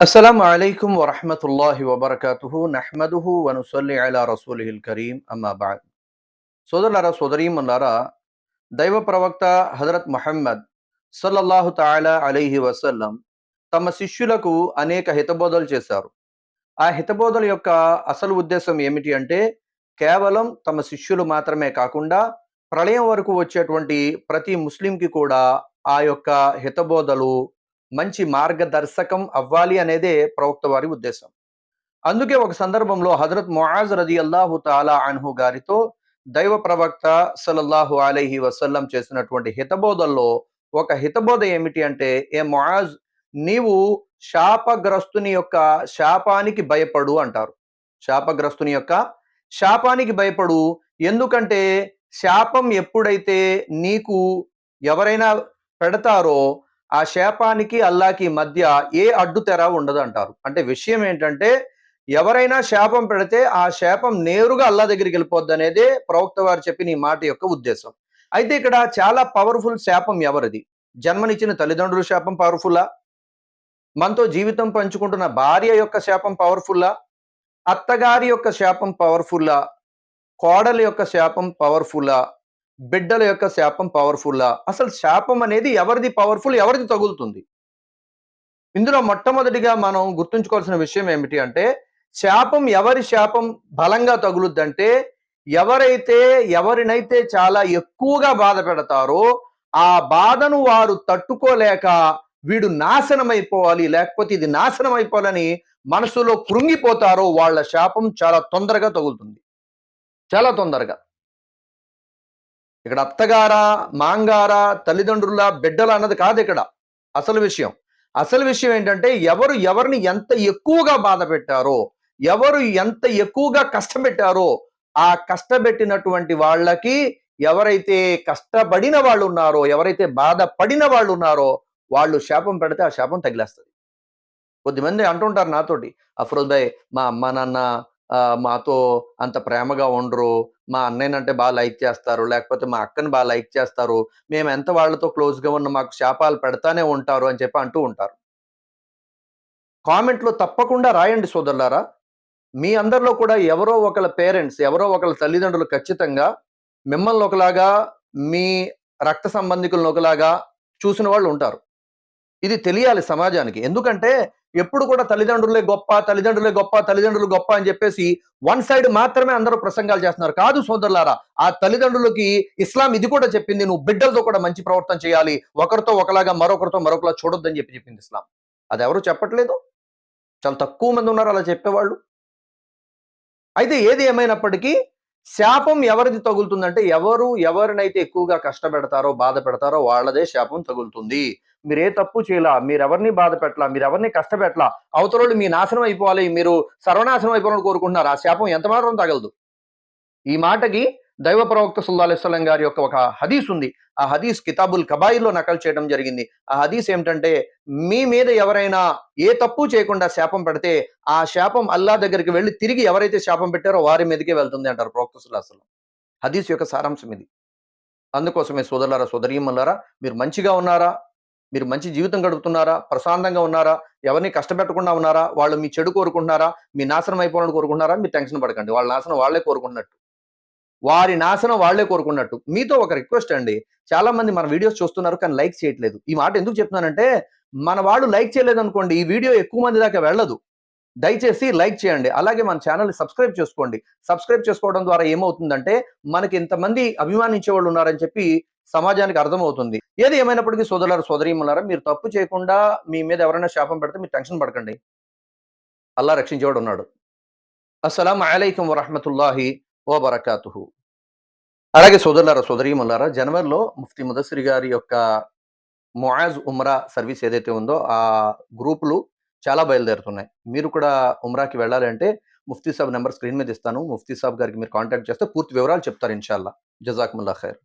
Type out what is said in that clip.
అస్సలం అయికం వరహమతుల్లాహి వబర్కతు నహ్మదుహు వనుసల్లి అలా రసూలిహిల్ కరీం అమ్మాబాద్ సోదరులారా సోదరీమన్నారా దైవ ప్రవక్త హజరత్ మహమ్మద్ సల్లల్లాహు తాలా అలీహి వసల్లం తమ శిష్యులకు అనేక హితబోధలు చేశారు. ఆ హితబోధల యొక్క అసలు ఉద్దేశం ఏమిటి అంటే కేవలం తమ శిష్యులు మాత్రమే కాకుండా ప్రళయం వరకు వచ్చేటువంటి ప్రతి ముస్లింకి కూడా ఆ యొక్క హితబోధలు మంచి మార్గదర్శకం అవ్వాలి అనేదే ప్రవక్త వారి ఉద్దేశం. అందుకే ఒక సందర్భంలో హజరత్ మొహాజ్ రది అల్లాహు తాలా అన్హు గారితో దైవ ప్రవక్త సలల్లాహు అలైహి వసల్లం చేసినటువంటి హితబోధల్లో ఒక హితబోధ ఏమిటి అంటే ఏ మొహాజ్ నీవు శాపగ్రస్తుని యొక్క శాపానికి భయపడు అంటారు. శాపగ్రస్తుని యొక్క శాపానికి భయపడు ఎందుకంటే శాపం ఎప్పుడైతే నీకు ఎవరైనా పెడతారో ఆ శాపానికి అల్లాకి మధ్య ఏ అడ్డు తెర ఉండదు అంటారు అంటే విషయం ఏంటంటే ఎవరైనా శాపం పెడితే ఆ శాపం నేరుగా అల్లా దగ్గరికి వెళ్ళిపోద్ది అనేదే ప్రవక్త వారు చెప్పిన ఈ మాట యొక్క ఉద్దేశం. అయితే ఇక్కడ చాలా పవర్ఫుల్ శాపం ఎవరిది? జన్మనిచ్చిన తల్లిదండ్రుల శాపం పవర్ఫుల్లా మనతో జీవితం పంచుకుంటున్న భార్య యొక్క శాపం పవర్ఫుల్లా అత్తగారి యొక్క శాపం పవర్ఫుల్లా కోడలి యొక్క శాపం పవర్ఫుల్లా బిడ్డల యొక్క శాపం పవర్ఫుల్లా అసలు శాపం అనేది ఎవరిది పవర్ఫుల్ ఎవరిది తగులుతుంది? ఇందులో మొట్టమొదటిగా మనం గుర్తుంచుకోవాల్సిన విషయం ఏమిటి అంటే శాపం ఎవరి శాపం బలంగా తగులుద్దంటే ఎవరైతే ఎవరినైతే చాలా ఎక్కువగా బాధ పెడతారో ఆ బాధను వారు తట్టుకోలేక వీడు నాశనం అయిపోవాలి లేకపోతే ఇది నాశనం అయిపోవాలని మనసులో కృంగిపోతారో వాళ్ళ శాపం చాలా తొందరగా తగులుతుంది. చాలా తొందరగా. ఇక్కడ అత్తగారా మాంగారా తల్లిదండ్రుల బిడ్డల అన్నది కాదు ఇక్కడ. అసలు విషయం. అసలు విషయం ఏంటంటే ఎవరు ఎవరిని ఎంత ఎక్కువగా బాధ పెట్టారో ఎవరు ఎంత ఎక్కువగా కష్టపెట్టారో ఆ కష్టపెట్టినటువంటి వాళ్ళకి ఎవరైతే కష్టపడిన వాళ్ళు ఉన్నారో ఎవరైతే బాధపడిన వాళ్ళు ఉన్నారో వాళ్ళు శాపం పెడితే ఆ శాపం తగిలేస్తుంది. కొద్దిమంది అంటుంటారు నాతోటి అఫ్రోజ్ భాయ్ మా అమ్మ నాన్న మాతో అంత ప్రేమగా ఉండరు మా అన్నయ్యనంటే బాగా లైక్ చేస్తారు లేకపోతే మా అక్కని బాగా లైక్ చేస్తారు మేము ఎంత వాళ్ళతో క్లోజ్గా ఉన్న మాకు శాపాలు పెడతానే ఉంటారు అని చెప్పి అంటూ ఉంటారు. కామెంట్లో తప్పకుండా రాయండి సోదరులారా. మీ అందరిలో కూడా ఎవరో ఒకళ్ళ పేరెంట్స్ ఎవరో ఒకళ్ళ తల్లిదండ్రులు ఖచ్చితంగా మిమ్మల్ని ఒకలాగా మీ రక్త సంబంధికులను ఒకలాగా చూసిన వాళ్ళు ఉంటారు. ఇది తెలియాలి సమాజానికి. ఎందుకంటే ఎప్పుడు కూడా తల్లిదండ్రులే గొప్ప తల్లిదండ్రులే గొప్ప తల్లిదండ్రులు గొప్ప అని చెప్పేసి వన్ సైడ్ మాత్రమే అందరూ ప్రసంగాలు చేస్తున్నారు. కాదు సోదరులారా ఆ తల్లిదండ్రులకి ఇస్లాం ఇది కూడా చెప్పింది నువ్వు బిడ్డలతో కూడా మంచి ప్రవర్తన చేయాలి ఒకరితో ఒకలాగా మరొకరితో మరొకలా చూడొద్దని చెప్పి చెప్పింది ఇస్లాం. అది ఎవరు చెప్పట్లేదు? చాలా తక్కువ మంది ఉన్నారు అలా చెప్పేవాళ్ళు. అయితే ఏది ఏమైనప్పటికీ శాపం ఎవరిది తగులుతుందంటే ఎవరు ఎవరినైతే ఎక్కువగా కష్టపెడతారో బాధ పెడతారో వాళ్ళదే శాపం తగులుతుంది. మీరే తప్పు చేయలా మీరెవరిని బాధ పెట్టలా మీరు ఎవరిని కష్టపెట్టలా అవతల మీ నాశనం అయిపోవాలి మీరు సర్వనాశనం అయిపోవాలని కోరుకుంటున్నారు. ఆ శాపం ఎంత మాత్రం తగలదు. ఈ మాటకి దైవ ప్రవక్త సుల్లా అలైస్లం గారి యొక్క ఒక హదీస్ ఉంది. ఆ హదీస్ కితాబుల్ కబాయిల్లో నకలు చేయడం జరిగింది. ఆ హదీస్ ఏమిటంటే మీ మీద ఎవరైనా ఏ తప్పు చేయకుండా శాపం పెడితే ఆ శాపం అల్లా దగ్గరికి వెళ్ళి తిరిగి ఎవరైతే శాపం పెట్టారో వారి మీదకే వెళ్తుంది అంటారు ప్రవక్త సుల్లాహం హదీస్ యొక్క సారాంశం ఇది. అందుకోసమే సోదరులారా సోదరీమల్లారా మీరు మంచిగా ఉన్నారా? మీరు మంచి జీవితం గడుపుతున్నారా? ప్రశాంతంగా ఉన్నారా? ఎవరిని కష్టపెట్టకుండా ఉన్నారా? వాళ్ళు మీ చెడు కోరుకుంటున్నారా? మీ నాశనం అయిపోవాలని కోరుకుంటున్నారా? మీరు టెన్షన్ పడకండి. వాళ్ళ నాశనం వాళ్ళే కోరుకున్నట్టు. వారి నాశనం వాళ్ళే కోరుకున్నట్టు. మీతో ఒక రిక్వెస్ట్ అండి. చాలా మంది మన వీడియోస్ చూస్తున్నారు కానీ లైక్ చేయట్లేదు. ఈ మాట ఎందుకు చెప్తున్నానంటే మన వాళ్ళు లైక్ చేయలేదు అనుకోండి ఈ వీడియో ఎక్కువ మంది దాకా వెళ్ళదు. దయచేసి లైక్ చేయండి. అలాగే మన ఛానల్ని సబ్స్క్రైబ్ చేసుకోండి. సబ్స్క్రైబ్ చేసుకోవడం ద్వారా ఏమవుతుందంటే మనకి ఇంతమంది అభిమానించే వాళ్ళు ఉన్నారని చెప్పి సమాజానికి అర్థమవుతుంది. ఏది ఏమైనప్పటికీ సోదరులారు సోదరీమన్నారా మీరు తప్పు చేయకుండా మీ మీద ఎవరైనా శాపం పెడితే మీరు టెన్షన్ పడకండి. అల్లా రక్షించేవాడు ఉన్నాడు. అస్సలం అలైకం వరహమతుల్లాహి ఓబరకాతుహు అలాగే సోదరులారా సోదరీమల్లారా జనవరిలో ముఫ్తీ ముదస్సిరి గారి యొక్క మొయాజ్ ఉమ్రా సర్వీస్ ఏదైతే ఉందో ఆ గ్రూపులు చాలా బయలుదేరుతున్నాయి. మీరు కూడా ఉమ్రాకి వెళ్ళాలంటే ముఫ్తీ సాబ్ నెంబర్ స్క్రీన్ మీద ఇస్తాను. ముఫ్తీ సాబ్ గారికి మీరు కాంటాక్ట్ చేస్తే పూర్తి వివరాలు చెప్తారు ఇన్షాల్లా. జజాక్ముల్లా ఖైర్.